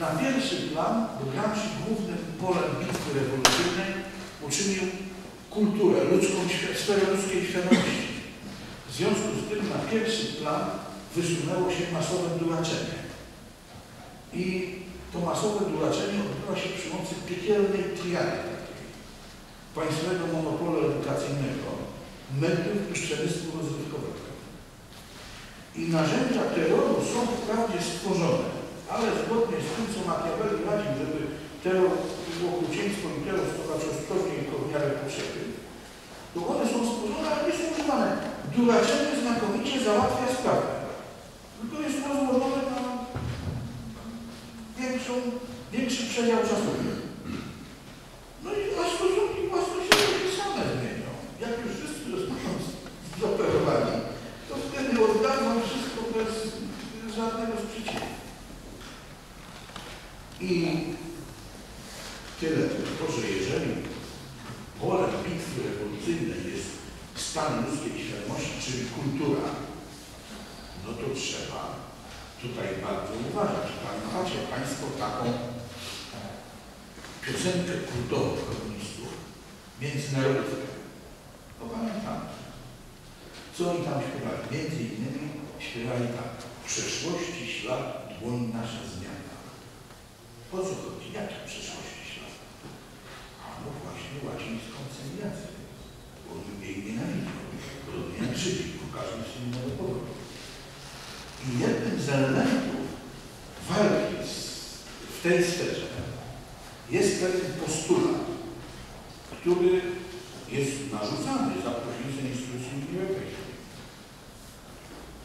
na pierwszy plan do Gramsci głównym polem bitwy rewolucyjnej uczynił kulturę, ludzką, sferę ludzkiej świadomości. W związku z tym na pierwszy plan wysunęło się masowe duraczenie. I to masowe duraczenie odbywa się przy pomocy piekielnej triady państwowego monopolu edukacyjnego, mediów i przemysłu rozrywkowego. I narzędzia terroru są wprawdzie stworzone, ale zgodnie z tym, co Machiavelli radził, żeby terror okrucieństwo i terror stosować ostrożnie i w miarę potrzeby, to one są stworzone, ale nie są używane. Duraczenie znakomicie załatwia sprawę. Tylko jest rozłożone na większą, większy przedział czasowy. No i a stosunki własnościowe same zmienią. Jak już wszyscy zostaną zoperowani, to wtedy oddadzą wszystko bez żadnego sprzeciwu. I tyle tylko, że jeżeli polem bitwy rewolucyjnej jest stan ludzkiej świadomości, czyli kultura, no to trzeba tutaj bardzo uważać. Pamiętacie Państwo taką piosenkę kultową komunistów, międzynarodową. To pamiętamy. Co oni tam śpiewali? Między innymi śpiewali tak. W przeszłości ślad dłoń nasza zmiana. Po co chodzi? Jakie przeszłości ślad? A no właśnie łacińską cywilizację. Bo oni jej nienawidzą. Podobnie jak Żydzi, po każdym z innego powodu. I jednym z elementów walki w tej sferze jest pewien postulat, który jest narzucany za pośrednictwem instytucji Unii Europejskiej.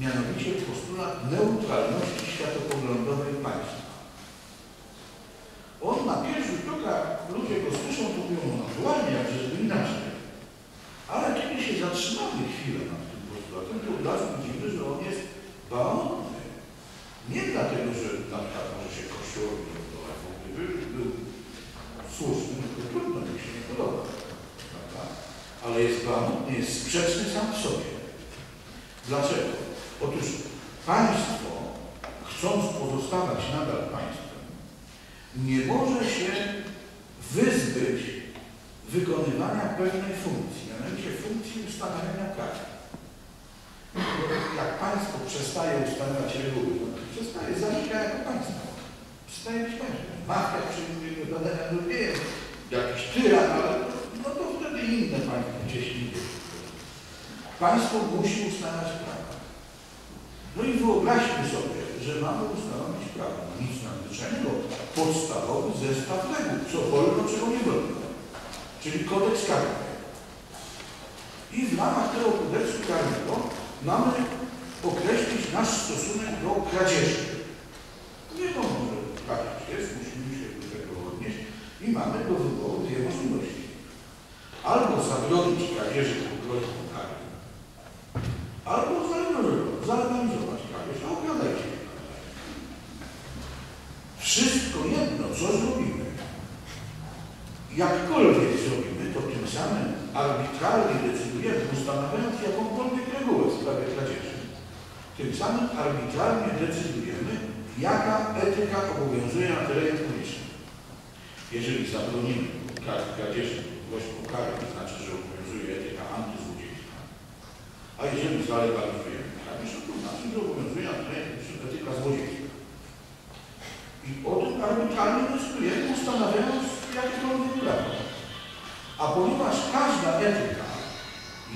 Mianowicie postulat neutralności światopoglądowej państwa. On na pierwszy rzut oka, ludzie go słyszą, to mówią, no naturalnie, jak żeby inaczej. Ale kiedy się zatrzymamy chwilę nad tym postulatem, to od razu widzimy, że on jest bałamutny. Nie dlatego, że na przykład może się Kościołowi nie podoba, bo gdyby był słuszny, no to trudno mi się nie podoba. Prawda? Ale jest sprzeczny sam w sobie. Dlaczego? Otóż państwo, chcąc pozostawać nadal państwem, nie może się wyzbyć wykonywania pewnej funkcji, mianowicie funkcji ustanawiania prawa. Jak państwo przestaje ustanawiać reguły, no to przestaje zanika jako państwo. Przestaje być państwem. Mafia przyjmuje badania lubię, jakiś tyran, ale no to wtedy inne indziej. Państwo musi ustanawiać prawa. No i wyobraźmy sobie, że mamy ustanowić prawo. Nic nadzwyczajnego. Podstawowy zestaw reguł, co wolno, czego nie wolno. Czyli kodeks karny. I w ramach tego kodeksu karnego mamy określić nasz stosunek do kradzieży. Wiadomo, że kradzież jest, musimy się do tego odnieść i mamy do wyboru dwie możliwości. Albo zabronić kradzieży pod groźbą kary, albo zalegalizować kradzież, a okradajcie. Wszystko jedno, co zrobimy, jakkolwiek zrobimy, to tym samym arbitralnie decydujemy, ustanawiając jakąkolwiek regułę w sprawie kradzieży. Tym samym arbitralnie decydujemy, jaka etyka obowiązuje na terenie publicznym. Jeżeli zabronimy kradzieży groźbą kary, to znaczy, że obowiązuje etyka antyzłodziejska. A jeżeli zalegalizujemy kradzież, to znaczy, że obowiązuje na terenie publicznym etyka złodziejska. I o tym arbitralnie decydujemy, ustanawiając jakiekolwiek prawo. A ponieważ każda etyka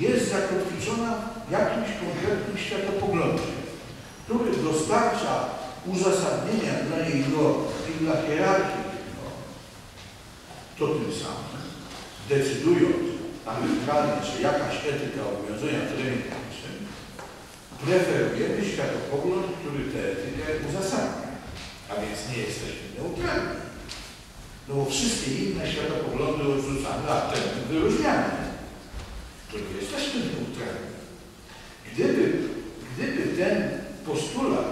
jest zakotwiczona jakimś konkretnym światopoglądzie, który dostarcza uzasadnienia dla norm i dla hierarchii norm, to tym samym decydując arbitralnie, że jakaś etyka obowiązuje na terenie preferujemy światopogląd, który tę etykę uzasadnia. A więc nie jesteśmy neutralni. No bo wszystkie inne światopoglądy odrzucamy, a ten wyróżniamy. To nie jesteśmy neutralni. Gdyby, gdyby ten postulat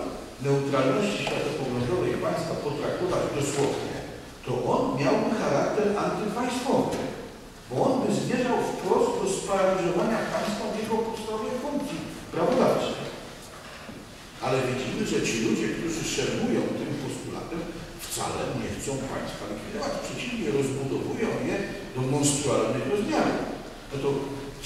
neutralności światopoglądowej państwa potraktować dosłownie, to on miałby charakter antypaństwowy, bo on by zmierzał wprost do sparaliżowania państwa w jego podstawowej funkcji prawodawczej. Ale widzimy, że ci ludzie, którzy szermują tym postulatem, wcale chcą państwa likwidować. Przeciwnie, rozbudowują je do monstrualnych rozmiarów. No to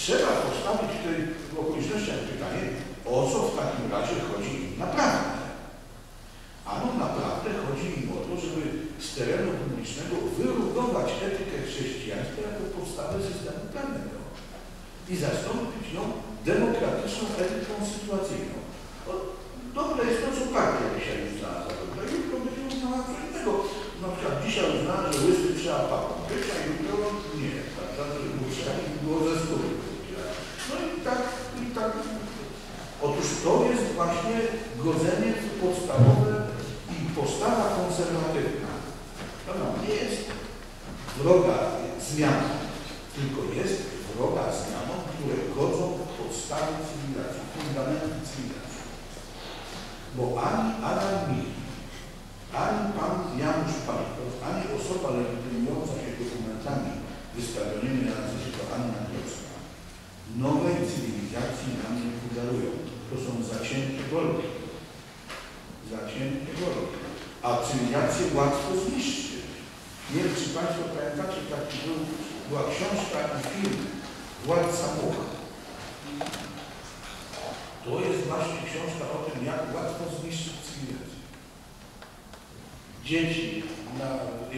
trzeba postawić w tych okolicznościach pytanie, o co w takim razie chodzi im naprawdę. Ano naprawdę chodzi im o to, żeby z terenu publicznego wyrugować etykę chrześcijaństwa jako podstawę systemu prawnego i zastąpić ją demokratyczną etyką sytuacyjną. No, dobre jest to, co partia dzisiaj uznała za dobre, jutro będzie uznała co innego. Na przykład dzisiaj uznała, że łysy trzeba być, a jutro nie, prawda, że było trzeba i było ze skóry. No i tak, i tak. Otóż to jest właśnie godzenie podstawowe i postawa konserwatywna. Ona nie jest wroga zmianą, tylko jest wroga zmianą, które godzą podstawy cywilizacji, fundamenty cywilizacji. Bo ani Adam Mich, ani pan Janusz Pajkow, A cywilizację łatwo zniszczyć. Nie wiem, czy Państwo pamiętacie, taki był, była książka i film Władca Mucha. To jest właśnie książka o tym, jak łatwo zniszczyć cywilizację. Dzieci, na,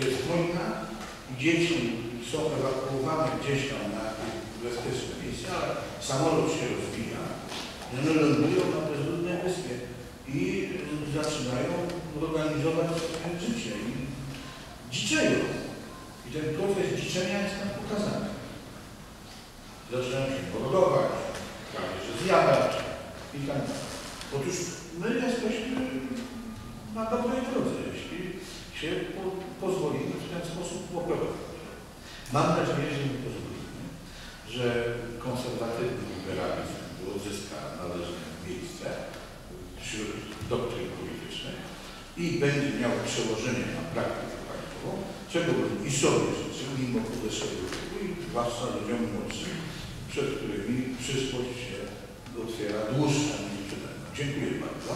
jest wojna dzieci są ewakuowane gdzieś tam na bezpieczne miejsce, ale samolot się rozbija, one lądują na bezludnej wyspie i zaczynają organizować swoje życie i dziczeją. I ten proces dziczenia jest tam pokazany. Zaczynają się porodować, zjadać i tak dalej. Otóż my jesteśmy na dobrej drodze, jeśli się po, pozwolimy w ten sposób operować. Mam nadzieję, że mi pozwolimy, że konserwatywny liberalizm odzyska należne miejsce wśród doktryn i będzie miał przełożenie na praktykę państwową, czego i sobie życzył, mimo podeszłego wieku i zwłaszcza ludziom młodszym, przed którymi przyszłość się otwiera dłuższa niż przede. Dziękuję bardzo.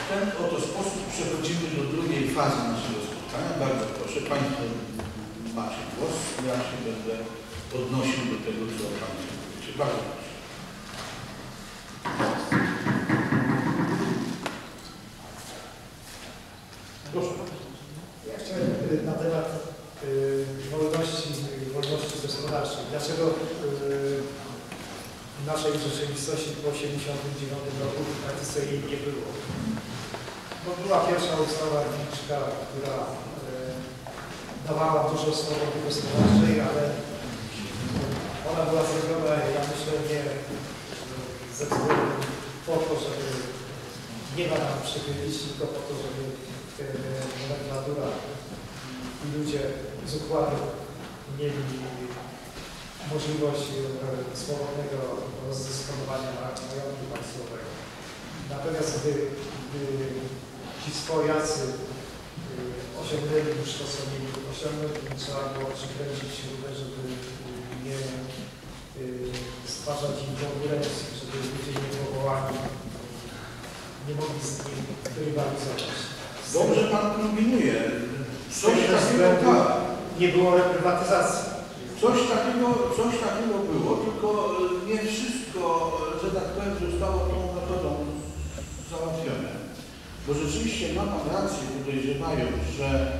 W ten oto sposób przechodzimy do drugiej fazy naszego spotkania. Bardzo proszę, Państwo macie głos. Ja się będę odnosił do tego, co Państwo powiecie. Bardzo proszę. Proszę bardzo. Ja chciałem y, na temat y, wolności, wolności gospodarczej. Dlaczego y, w naszej rzeczywistości po 1989 roku w praktyce jej nie było? Bo była pierwsza ustawa Wilczka, która y, dawała dużo swobody gospodarczej, ale ona była zrobiona, ja myślę, nie ze względu po to, żeby nie ma nam przychylić, tylko po to, żeby e, nomenklatura i ludzie z układu mieli możliwość swobodnego rozdysponowania majątku państwowego. Natomiast gdy, gdy ci swojacy e, osiągnęli już to, co mieli osiągnąć, trzeba było przykręcić żeby nie e, stwarzać im konkurencji, żeby ludzie nie powołani nie mogli z nim rywalizować. Dobrze Pan kombinuje. Coś takiego, tak, nie było reprywatyzacji. coś takiego, coś takiego było, tylko e, nie wszystko, e, że tak powiem, zostało tą metodą załatwione. Bo rzeczywiście ma Pan rację podejrzewając, że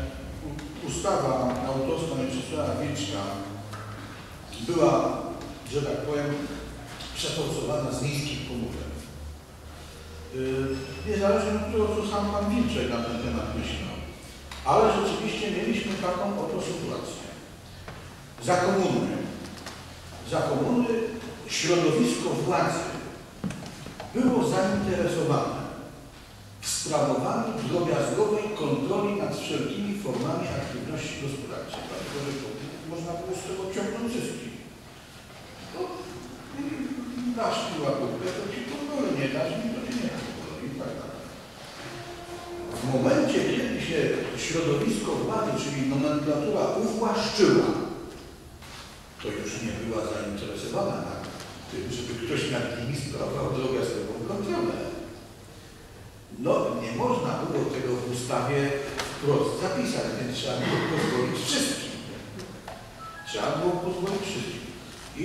ustawa autorstwa Mieczysława Wilczka była, że tak powiem, przeforsowana z niskich pomówek. Yy, Niezależnie od tego, co sam Pan Wilczek na ten temat myślał. Ale rzeczywiście mieliśmy taką oto sytuację. Za komuny, za komuny środowisko władzy było zainteresowane w sprawowaniu drobiazgowej kontroli nad wszelkimi formami aktywności gospodarczej, dlatego że to można było z tego ciągnąć zyski. No, i dasz mi łapówkę, to ci pozwolę, nie dasz mi, to ci nie pozwolę i tak dalej. W momencie, kiedy się środowisko władzy, czyli nomenklatura uwłaszczyła to już nie była zainteresowana na tym, żeby ktoś nad nimi sprawował drobiazgową kontrolę. No, nie można było tego w ustawie wprost zapisać, więc trzeba było pozwolić wszystkim. Trzeba było pozwolić wszystkim. I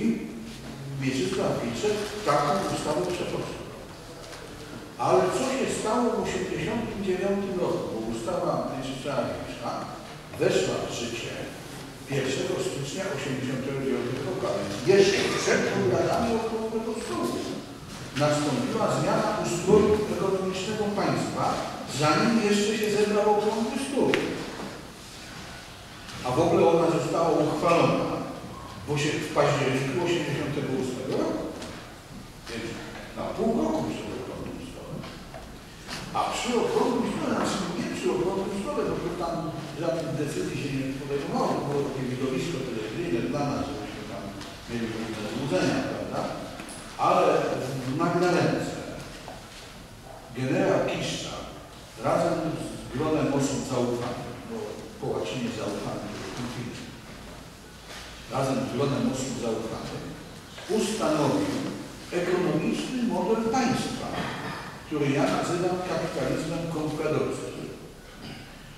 Mieczysław Wilczek taką ustawę przeprowadził. Ale co się stało w 1989 roku, ustawa Wilczka weszła w życie 1 stycznia 1989 roku, jeszcze przed obradami okołowego stołu nastąpiła zmiana ustroju ekonomicznego państwa, zanim jeszcze się zebrał okrągły stół. A w ogóle ona została uchwalona bo się w październiku 1988 roku. Więc na pół roku przed okrągłym stołem. A przy okrągłym stole, znaczy nie przy okrągłym stole, bo to tam żadnych decyzji się nie podejmowało, to było takie widowisko telewizyjne dla nas, żebyśmy tam mieli pewne złudzenia, prawda? Ale w Magdalence generał Kiszcza razem z gronem osób zaufanych, bo po łacinie zaufany to jest razem z gronem osób zaufanych ustanowił ekonomiczny model państwa, który ja nazywam kapitalizmem kompradorski.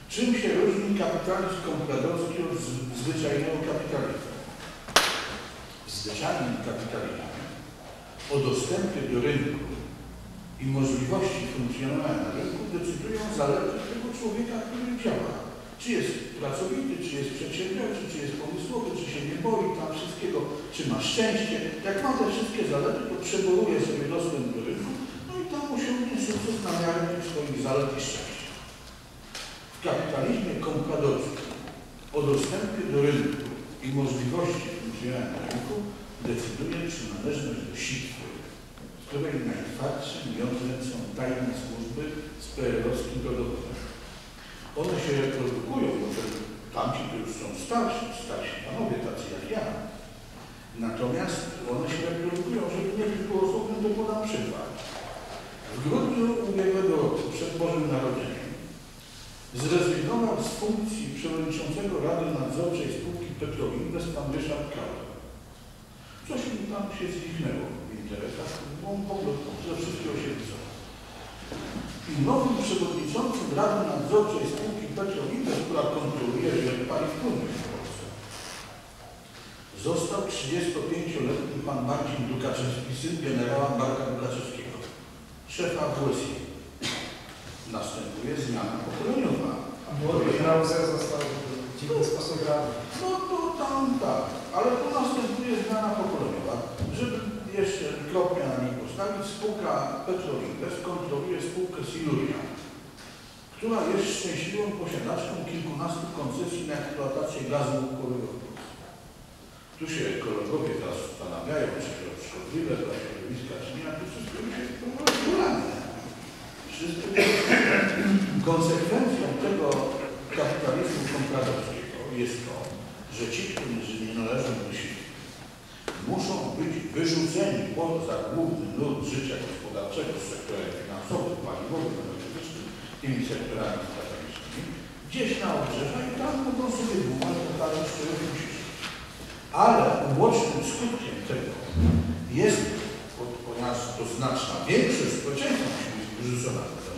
Czym się różni kapitalizm kompradorski od zwyczajnego kapitalizmu? Zwyczajnym kapitalizmie o dostępie do rynku i możliwości funkcjonowania rynku decydują zalety tego człowieka, który działa. Czy jest pracowity, czy jest przedsiębiorczy, czy jest pomysłowy, czy się nie boi tam wszystkiego, czy ma szczęście. Jak ma te wszystkie zalety, to przeboruje sobie dostęp do rynku, no i tam osiągnie sukces na miarę tych swoich zalet i szczęścia. W kapitalizmie kompradorskim o dostępie do rynku i możliwości funkcjonowania rynku decyduje przynależność do sitwy, z której najtwardszym jądrem są tajne służby z PRL-owskim rodowodem. One się reprodukują, bo tamci to już są starsi, starsi panowie, tacy jak ja. Natomiast one się reprodukują, żeby nie być osobnym, to podam przykład. W grudniu ubiegłego roku, przed Bożym Narodzeniem, zrezygnował z funkcji przewodniczącego Rady Nadzorczej Spółki Petroinwest pan Ryszard Kauer. Coś mi tam się zwichnęło w interesach, bo on w ogóle ze wszystkiego się wycofał. I nowym przewodniczącym Rady Nadzorczej Spółki Petroinwest, która kontroluje rynek paliw płynnych w Polsce, został 35-letni pan Marcin Dukaczewski, syn generała Marka Dukaczewskiego, szefa WSI. Następuje zmiana pokoleniowa. Młody Krauser został w dziwny sposób rady. No to tam tak, ale tu następuje zmiana pokoleniowa. Żeby jeszcze kropkę na postawić, spółka Petroinvest kontroluje spółkę Siluria, która jest szczęśliwą posiadaczką kilkunastu koncesji na eksploatację gazu łupkowego. Tu się ekologowie zastanawiają, czy to szkodliwe dla środowiska, czy nie, a to wszystko jest. Wszystko Konsekwencją tego kapitalizmu kompradorskiego jest to, że ci, którzy nie należą do siebie, muszą być wyrzuceni poza główny nurt życia gospodarczego z sektorem finansowym, paliwowym, energetycznym, tymi sektorami strategicznymi, gdzieś na obrzeża i tam mogą sobie dłumać pokazać, z których musisz. Ale ubocznym skutkiem tego jest, ponieważ to znaczna większość społeczeństwa musi być wyrzucona poza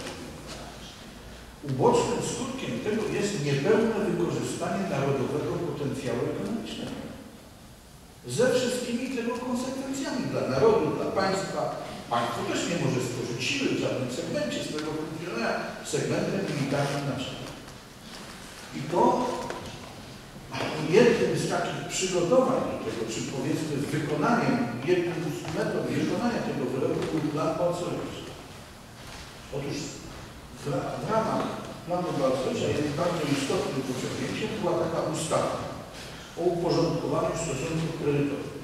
Ubocznym skutkiem tego jest niepełne wykorzystanie narodowego potencjału ekonomicznego. Ze wszystkimi tego konsekwencjami dla narodu, dla państwa. Państwo też nie może stworzyć siły w żadnym segmencie swojego funkcjonowania, segmentem militarnym naszym. I to jednym z takich przygotowań do tego, czy powiedzmy wykonaniem, jednym z metod wykonania tego wyroku był plan Balcerowicza. Otóż w, ramach planu Balcerowicza jest bardzo istotnym osiągnięciem była taka ustawa o uporządkowaniu stosunków kredytowych.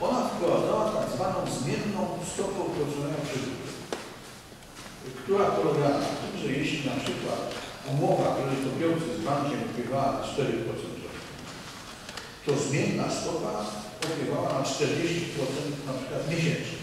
Ona wprowadzała tak zwaną zmienną stopę oprocentowania kredytu, która polegała na tym, że jeśli na przykład umowa kredytobiorcy z bankiem opiewała na 4% to zmienna stopa opiewała na 40% na przykład miesięcznie.